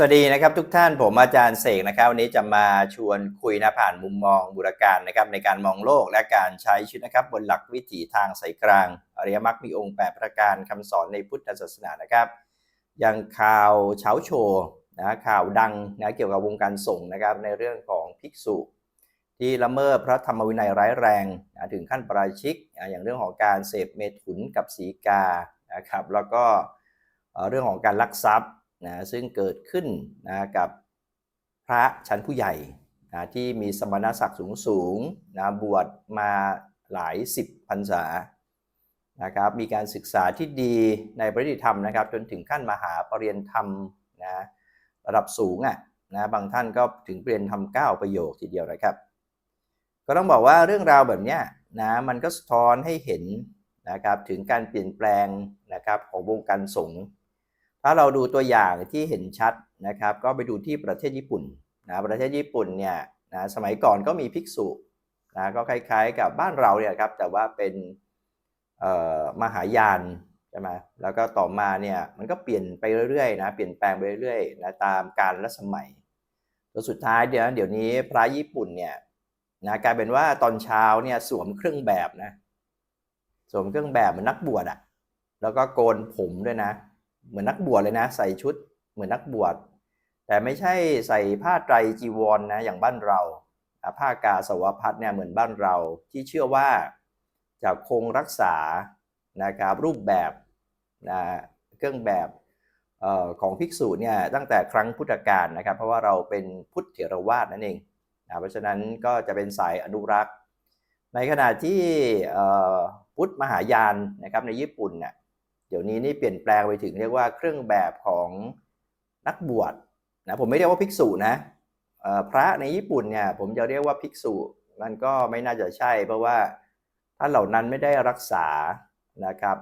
สวัสดีนะครับทุกท่านผมอาจารย์เสกนะครับวันนี้จะมาชวนคุยนะผ่านมุมมองบุรการนะครับในการมองโลกและการใช้ชีวิตนะครับบนหลักวิถีทางสายกลาง อริยมรรคมีองค์แปดประการคำสอนในพุทธศาสนานะครับอย่างข่าวเช้าโชว์นะข่าวดังนะเกี่ยวกับวงการส่งนะครับในเรื่องของภิกษุ ที่ละเมิดพระธรรมวินัยร้ายแรงนะถึงขั้นปราชิกนะอย่างเรื่องของการเสพเมถุนกับสีกานะครับแล้วก็เอ่อเรื่องของการลักทรัพย์ นะซึ่งเกิดขึ้นนะกับพระชั้นผู้ใหญ่นะที่มีสมณศักดิ์สูงสูงนะบวชมาหลายสิบพรรษานะครับมีการศึกษาที่ดีในปริธรรมนะครับ จนถึงขั้นมหาปรริญญาธรรมนะระดับสูงอะนะบางท่านก็ถึงปรริญญาธรรมเก้าประโยคทีเดียวนะครับ ก็ต้องบอกว่าเรื่องราวแบบนี้นะมันก็สะท้อนให้เห็นนะครับถึงการเปลี่ยนแปลงนะครับของวงการสงฆ์ ถ้าเราดูตัวอย่างที่เห็นชัดนะครับ ก็ไปดูที่ประเทศญี่ปุ่นนะประเทศญี่ปุ่นเนี่ยนะสมัยก่อนก็มีภิกษุนะก็คล้ายๆกับบ้านเราเนี่ยครับแต่ว่าเป็นมหายานใช่ไหมแล้วก็ต่อมาเนี่ยมันก็เปลี่ยนไปเรื่อยๆนะเปลี่ยนแปลงไปเรื่อยๆนะตามกาลและสมัยจนสุดท้ายเดี๋ยวเดี๋ยวนี้พระญี่ปุ่นเนี่ยนะกลายเป็นว่าตอนเช้าเนี่ยสวมเครื่องแบบนะสวมเครื่องแบบเหมือนนักบวชอะแล้วก็โกนผมด้วยนะ เหมือนนักบวชเลยนะ ใส่ชุดเหมือนนักบวชแต่ไม่ใช่ใส่ผ้าไตรจีวรนะอย่างบ้านเราผ้ากาสาวพัดเนี่ยเหมือนบ้านเราที่เชื่อว่าจะคงรักษานะครับรูปแบบนะเครื่องแบบออของภิกษุเนี่ยตั้งแต่ครั้งพุทธกาลนะครับ เพราะว่าเราเป็นพุทธเถรวาทนั่นเองนะเพราะฉะนั้นก็จะเป็นสายอนุรักษ์ ในขณะที่พุทธมหายานนะครับในญี่ปุ่นเนี่ย เดี๋ยวนี้นี่เปลี่ยนแปลงไปถึงเรียกว่าเครื่องแบบของนักบวชนะผมไม่เรียกว่าภิกษุนะพระในญี่ปุ่นเนี่ยผมจะเรียกว่าภิกษุมันก็ไม่น่าจะใช่ เพราะว่าท่านเหล่านั้นไม่ได้รักษานะครับ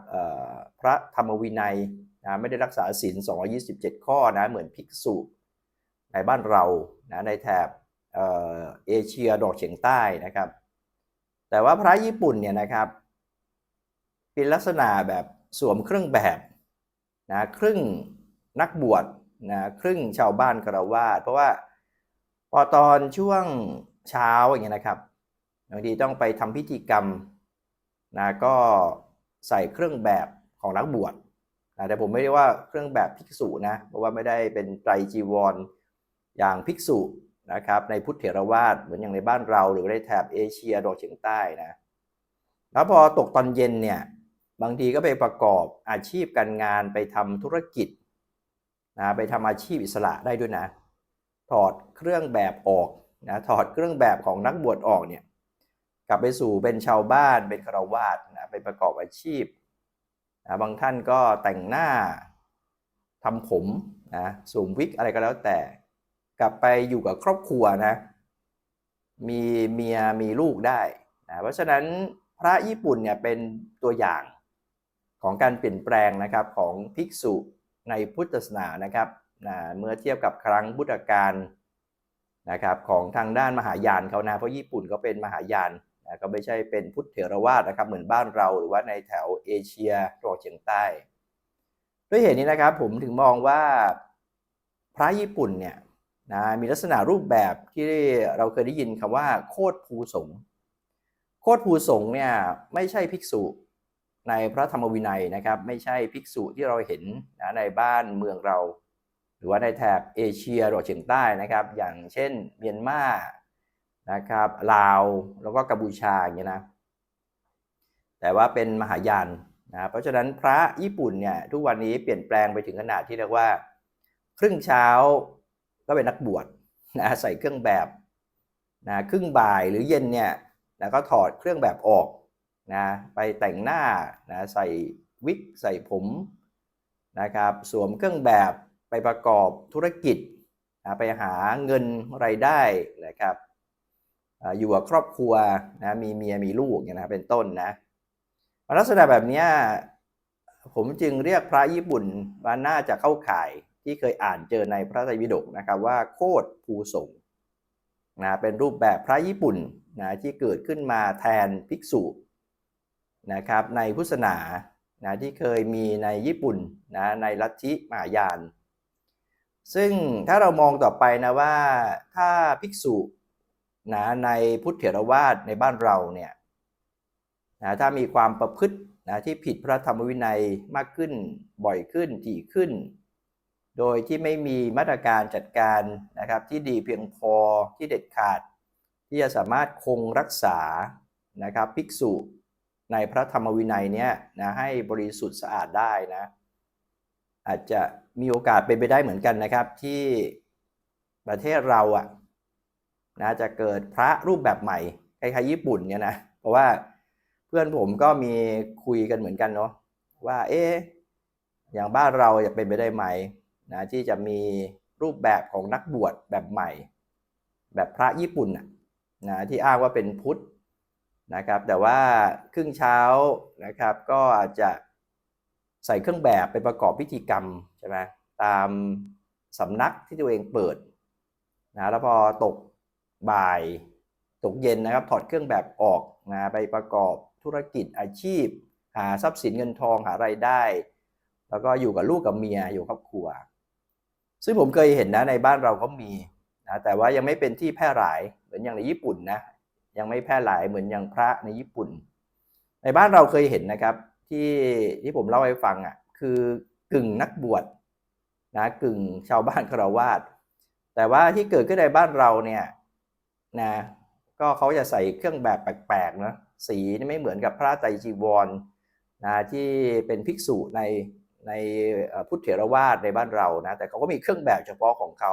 พระธรรมวินัยนะไม่ได้รักษาศีล227 ข้อนะเหมือนภิกษุในบ้านเรานะในแถบเอ่อเอเชียดอกเฉียงใต้นะครับ แต่ว่าพระญี่ปุ่นเนี่ยนะครับเป็นลักษณะแบบ สวมเครื่องแบบนะครึ่งนักบวชนะครึ่งชาวบ้านกระวาดเพราะว่าพอตอนช่วงเช้าอย่างเงี้ยนะครับบางทีต้องไปทำพิธีกรรมนะก็ใส่เครื่องแบบของนักบวชนะแต่ผมไม่ได้ว่าเครื่องแบบภิกษุนะเพราะว่าไม่ได้เป็นไตรจีวรอย่างภิกษุนะครับในพุทธเถรวาทเหมือนอย่างในบ้านเราหรือในแถบเอเชียตะวันออกเฉียงใต้นะแล้วพอตกตอนเย็นเนี่ย บางทีก็ไปประกอบอาชีพการงานไปทำธุรกิจนะไปทำอาชีพอิสระได้ด้วยนะ ถอดเครื่องแบบออกนะถอดเครื่องแบบของนักบวชออกเนี่ยกลับไปสู่เป็นชาวบ้านเป็นฆราวาสนะไปประกอบอาชีพนะบางท่านก็แต่งหน้าทำผมนะสวมวิกอะไรก็แล้วแต่ กลับไปอยู่กับครอบครัวนะมีเมียมีลูกได้นะเพราะฉะนั้นพระญี่ปุ่นเนี่ยเป็นตัวอย่าง ของการเปลี่ยนแปลงนะครับของภิกษุในพุทธศาสนานะครับนะเมื่อเทียบกับครั้งพุทธกาลนะครับของทางด้านมหายานเขานะเพราะญี่ปุ่นก็เป็นมหายานนะก็ไม่ใช่เป็นพุทธเถรวาทนะครับเหมือนบ้านเราหรือว่าในแถวเอเชียตะวันออกเฉียงใต้ ด้วยเหตุนี้นะครับผมถึงมองว่าพระญี่ปุ่นเนี่ยนะมีลักษณะรูปแบบที่เราเคยได้ยินคำว่าโคตรภูสงโคตรภูสงเนี่ยไม่ใช่ภิกษุ ในพระธรรมวินัยนะครับ ไม่ใช่ภิกษุที่เราเห็นนะในบ้านเมืองเรา หรือว่าในแถบเอเชียตะวันอเฉียงใต้นะครับ อย่างเช่นเมียนมานะครับลาวแล้วก็กัมพูชาอย่างเงี้ยนะแต่ว่าเป็นมหายานนะเพราะฉะนั้นพระญี่ปุ่นเนี่ยทุกวันนี้เปลี่ยนแปลงไปถึงขนาดที่เรียกว่า ครึ่งเช้าก็เป็นนักบวชนะใส่เครื่องแบบนะครึ่งบ่ายหรือเย็นเนี่ยนะก็ถอดเครื่องแบบออก นะไปแต่งหน้านะใส่วิกใส่ผมนะครับสวมเครื่องแบบไปประกอบธุรกิจนะไปหาเงินไรายได้นะครับอยู่กับครอบครัวนะมีเมียมีลูกอย่างนะเป็นต้นนะลักษณะแบบนี้ผมจึงเรียกพระญี่ปุ่นว่าน่าจะเข้าข่ายที่เคยอ่านเจอในพระไตรปิฎกนะครับว่าโคตรภูสงนะเป็นรูปแบบพระญี่ปุ่นนะที่เกิดขึ้นมาแทนภิกษุ นะครับในพุทธศาสนานะที่เคยมีในญี่ปุ่นนะในลัทธิมหายาน ซึ่งถ้าเรามองต่อไปนะว่าถ้าภิกษุนะในพุทธเถรวาทในบ้านเราเนี่ยนะถ้ามีความประพฤตินะที่ผิดพระธรรมวินัยมากขึ้นบ่อยขึ้นถี่ขึ้น โดยที่ไม่มีมาตรการจัดการนะครับที่ดีเพียงพอที่เด็ดขาด ที่จะสามารถคงรักษานะครับภิกษุ ในพระธรรมวินัยเนี่ยนะให้บริสุทธิ์สะอาดได้นะ อาจจะมีโอกาสเป็นไปได้เหมือนกันนะครับ ที่ประเทศเราอะนะจะเกิดพระรูปแบบใหม่คล้ายๆญี่ปุ่นเนี่ยนะเพราะว่าเพื่อนผมก็มีคุยกันเหมือนกันเนาะว่าเอ๊อย่างบ้านเราจะเป็นไปได้ไหมนะที่จะมีรูปแบบของนักบวชแบบใหม่ แบบพระญี่ปุ่นน่ะนะที่อ้างว่าเป็นพุทธ นะครับแต่ว่าครึ่งเช้านะครับก็อาจจะใส่เครื่องแบบไปประกอบพิธีกรรมใช่ไหมตามสำนักที่ตัวเองเปิดนะแล้วพอตกบ่ายตกเย็นนะครับถอดเครื่องแบบออกนะไปประกอบธุรกิจอาชีพ หาทรัพย์สินเงินทองหาไรายได้ แล้วก็อยู่กับลูกกับเมียอยู่ครอบครัว ซึ่งผมเคยเห็นนะในบ้านเราก็มีนะแต่ว่ายังไม่เป็นที่แพร่หลายเหมือนอย่างในญี่ปุ่นนะ ยังไม่แพร่หลายเหมือนอย่างพระในญี่ปุ่น ในบ้านเราเคยเห็นนะครับที่ที่ผมเล่าให้ฟังอะคือกึ่งนักบวชนะกึ่งชาวบ้านคารวาสแต่ว่าที่เกิดขึ้นในบ้านเราเนี่ยนะก็เขาจะใส่เครื่องแบบแปลกๆนะสีนี่ไม่เหมือนกับพระไตรจีวรนะที่เป็นภิกษุในในพุทธเถรวาทในบ้านเรานะแต่เขาก็มีเครื่องแบบเฉพาะของเขา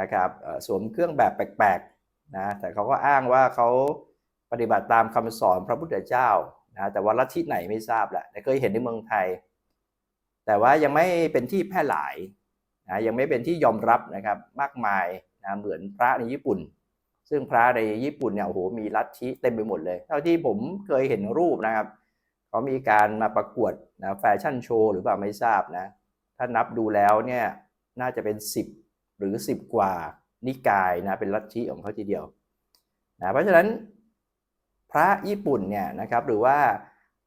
นะครับสวมเครื่องแบบแปลกๆ นะแต่เขาก็อ้างว่าเขาปฏิบัติตามคำสอนพระพุทธเจ้านะแต่ว่าลัทธิไหนไม่ทราบแหละแต่เคยเห็นในเมืองไทย แต่ว่ายังไม่เป็นที่แพร่หลายนะยังไม่เป็นที่ยอมรับนะครับมากมายนะเหมือนพระในญี่ปุ่น ซึ่งพระในญี่ปุ่นเนี่ยโอ้โหมีลัทธิเต็มไปหมดเลย เท่าที่ผมเคยเห็นรูปนะครับเขามีการมาประกวดนะแฟชั่นโชว์หรือเปล่าไม่ทราบนะถ้านับดูแล้วเนี่ยน่าจะเป็น 10 หรือ 10 กว่า นิกายนะเป็นลัทธิของเขาทีเดียวนะเพราะฉะนั้นพระญี่ปุ่นเนี่ยนะครับหรือว่า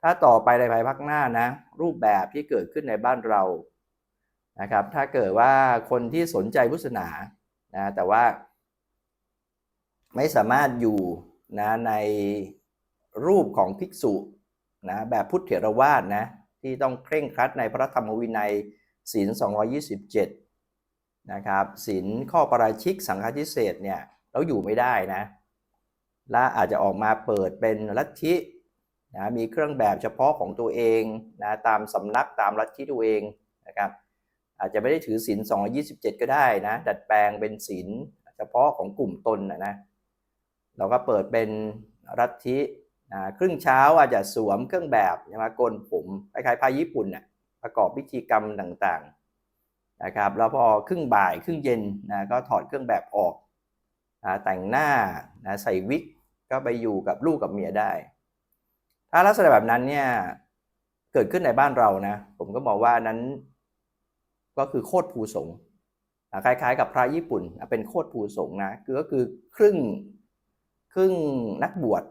ถ้าต่อไปในภายภาคหน้านะรูปแบบที่เกิดขึ้นในบ้านเรานะครับถ้าเกิดว่าคนที่สนใจพุทธศาสนานะแต่ว่าไม่สามารถอยู่นะในรูปของภิกษุนะแบบพุทธเถรวาทนะที่ต้องเคร่งครัดในพระธรรมวินัยศีล227 นะครับศีลข้อปราชิกสังฆทิเศษเนี่ยเราอยู่ไม่ได้นะและอาจจะออกมาเปิดเป็นลัทธินะมีเครื่องแบบเฉพาะของตัวเองนะตามสำนักตามลัทธิตัวเองนะครับอาจจะไม่ได้ถือศีล227 ก็ได้นะดัดแปลงเป็นศีลเฉพาะของกลุ่มตนนะนะเราก็เปิดเป็นลัฐทินะครึ่งเช้าอาจจะสวมเครื่องแบบใช่ไหมโกนผมคล้ายๆพายญี่ปุ่นนะประกอบพิธีกรรมต่างๆ นะครับแล้วพอครึ่งบ่ายครึ่งเย็นนะก็ถอดเครื่องแบบออกนะแต่งหน้านะใส่วิกก็ไปอยู่กับลูกกับเมียได้ ถ้าลักษณะแบบนั้นเนี่ยเกิดขึ้นในบ้านเรานะผมก็บอกว่านั้นก็คือโคตรภูสงคล้ายๆ กับพระญี่ปุ่นเป็นโคตรภูสงนะคือก็คือครึ่งครึ่งนักบวช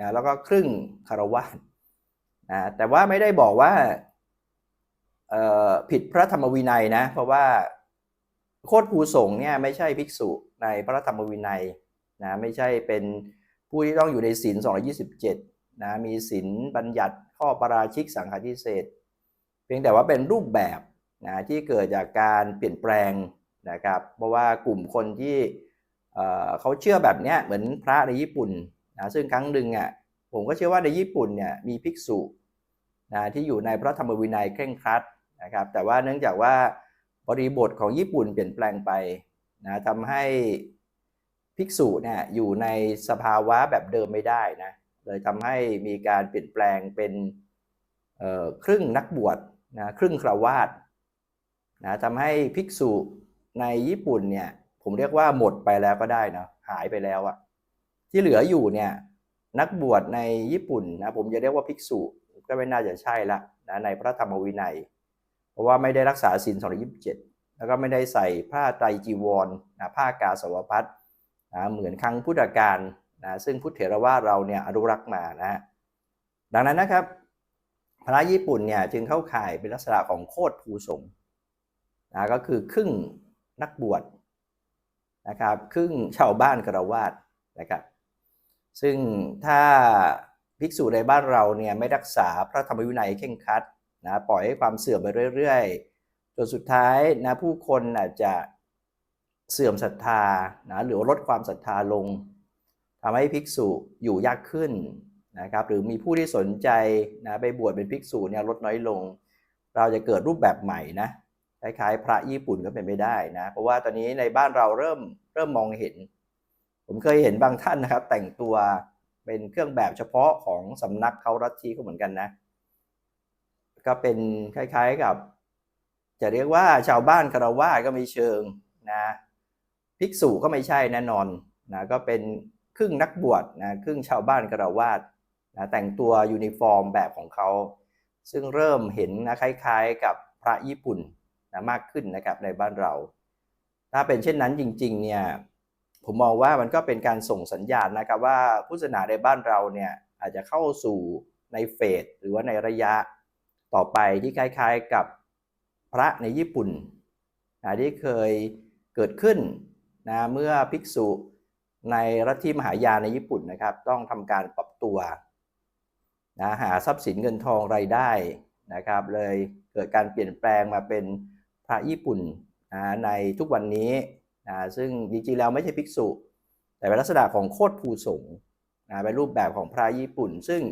นะแล้วก็ครึ่งคารวะนะแต่ว่าไม่ได้บอกว่า ผิดพระธรรมวินัยนะ เพราะว่าโคตรภูสงเนี่ยไม่ใช่ภิกษุในพระธรรมวินัยนะไม่ใช่เป็นผู้ที่ต้องอยู่ในศีล227นะมีศีลบัญญัติข้อปราชิกสังฆทิเศษเพียงแต่ว่าเป็นรูปแบบนะที่เกิดจากการเปลี่ยนแปลงนะครับ เพราะว่ากลุ่มคนที่เขาเชื่อแบบนี้เหมือนพระในญี่ปุ่นนะซึ่งครั้งหนึ่งอะผมก็เชื่อว่าในญี่ปุ่นเนี่ยมีภิกษุนะที่อยู่ในพระธรรมวินัยเคร่งครัด นะครับแต่ว่าเนื่องจากว่าบริบทของญี่ปุ่นเปลี่ยนแปลงไปนะทำให้ภิกษุเนี่ยอยู่ในสภาวะแบบเดิมไม่ได้นะเลยทำให้มีการเปลี่ยนแปลงเป็นครึ่งนักบวชนะครึ่งคราวาสนะทำให้ภิกษุในญี่ปุ่นเนี่ยผมเรียกว่าหมดไปแล้วก็ได้นะหายไปแล้วอะที่เหลืออยู่เนี่ยนักบวชในญี่ปุ่นนะผมจะเรียกว่าภิกษุก็ไม่น่าจะใช่ละนะในพระธรรมวินัย เพราะว่าไม่ได้รักษาศีล227 แล้วก็ไม่ได้ใส่ผ้าไตรจีวรนะผ้ากาสาวพัดนะเหมือนครั้งพุทธกาลนะซึ่งพุทธเถรวาทเราเนี่ยอนุรักษ์มานะดังนั้นนะครับ พระญี่ปุ่นเนี่ยจึงเข้าข่ายเป็นลักษณะของโคตรภูสงนะก็คือครึ่งนักบวชนะครับครึ่งชาวบ้านกระวาดนะครับซึ่งถ้าภิกษุในบ้านเราเนี่ยไม่รักษาพระธรรมวินัยเข่งครัด นะปล่อยให้ความเสื่อมไปเรื่อยๆจนสุดท้ายนะผู้คนอาจจะเสื่อมศรัทธานะหรือลดความศรัทธาลงทำให้ภิกษุอยู่ยากขึ้นนะครับหรือมีผู้ที่สนใจนะไปบวชเป็นภิกษุเนี่ยลดน้อยลง เราจะเกิดรูปแบบใหม่นะคล้ายๆ พระญี่ปุ่นก็เป็นไม่ได้นะเพราะว่าตอนนี้ในบ้านเราเริ่มเริ่มมองเห็น ผมเคยเห็นบางท่านนะครับ แต่งตัวเป็นเครื่องแบบเฉพาะของสำนักเขารัทธิก็เหมือนกันนะ ก็เป็นคล้ายๆกับ จะเรียกว่าชาวบ้านคารวาก็ไม่เชิงนะภิกษุก็ไม่ใช่แน่นอนนะก็เป็นครึ่งนักบวชนะครึ่งชาวบ้านคารวาสนะแต่งตัวยูนิฟอร์มแบบของเขา ซึ่งเริ่มเห็นนะคล้ายๆกับพระญี่ปุ่นนะมากขึ้นนะครับในบ้านเรา ถ้าเป็นเช่นนั้นจริงๆเนี่ยผมมองว่ามันก็เป็นการส่งสัญญาณนะครับว่าพุทธศาสนาในบ้านเราเนี่ยอาจจะเข้าสู่ในเฟสหรือว่าในระยะ ต่อไปที่คล้ายๆกับพระในญี่ปุ่นนะที่เคยเกิดขึ้นนะเมื่อภิกษุในรัฐที่มหายาในญี่ปุ่นนะครับ ต้องทำการปรับตัวนะหาทรัพย์สินเงินทองรายได้นะครับ เลยเกิดการเปลี่ยนแปลงมาเป็นพระญี่ปุ่นนะในทุกวันนี้นะซึ่งจริงๆแล้วไม่ใช่ภิกษุ แต่เป็นลักษณะของโคตรภูสงฆ์นะเป็นรูปแบบของพระญี่ปุ่น ซึ่ง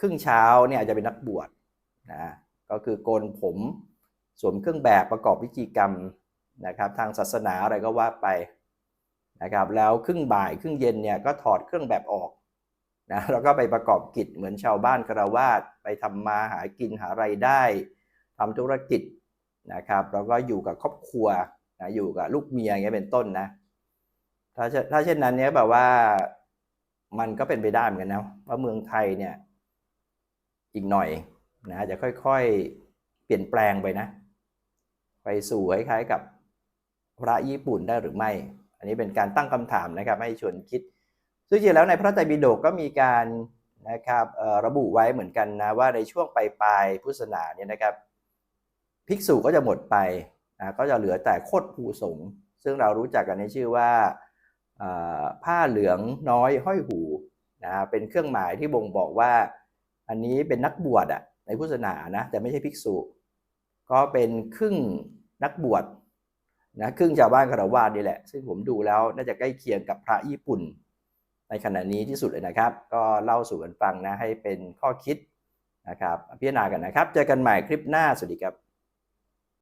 ครึ่งเช้าเนี่ยอาจจะเป็นนักบวช นะก็คือโกนผมสวมเครื่องแบบประกอบพิธีกรรมนะครับทางศาสนาอะไรก็ว่าไปนะครับแล้วครึ่งบ่ายครึ่งเย็นเนี่ยก็ถอดเครื่องแบบออกนะแล้วก็ไปประกอบกิจเหมือนชาวบ้านคารวาสไปทำมาหากินหาไรายได้ทำธุรกิจนะครับแล้วก็อยู่กับครอบครัวนะอยู่กับลูกเมียอย่างเงี้ยเป็นต้นนะถ้าถ้าเช่นนั้นเนี้ยแบบว่ามันก็เป็นไปได้เหมือนกันนะว่าเมืองไทยเนี่ยอีกหน่อย นะจะค่อยๆเปลี่ยนแปลงไปนะ ไปสู่คล้ายๆกับพระญี่ปุ่นได้หรือไม่ อันนี้เป็นการตั้งคำถามนะครับให้ชวนคิด ซึ่งจริงแล้วในพระไตรปิฎกก็มีการนะครับระบุไว้เหมือนกันนะว่าในช่วงปลายๆพุทธศาสนาเนี่ยนะครับภิกษุก็จะหมดไปนะก็จะเหลือแต่โคตรภูสงซึ่งเรารู้จักกันในชื่อว่าผ้าเหลืองน้อยห้อยหูนะเป็นเครื่องหมายที่บ่งบอกว่าอันนี้เป็นนักบวชอะ ในพุทธศาสนานะแต่ไม่ใช่ภิกษุ ก็เป็นครึ่งนักบวชนะครึ่งชาวบ้านคารวะนี่แหละ ซึ่งผมดูแล้วน่าจะใกล้เคียงกับพระญี่ปุ่น ในขณะนี้ที่สุดเลยนะครับ ก็เล่าสู่กันฟังนะให้เป็นข้อคิดนะครับพิจารณากันนะครับ เจอกันใหม่คลิปหน้าสวัสดีครับ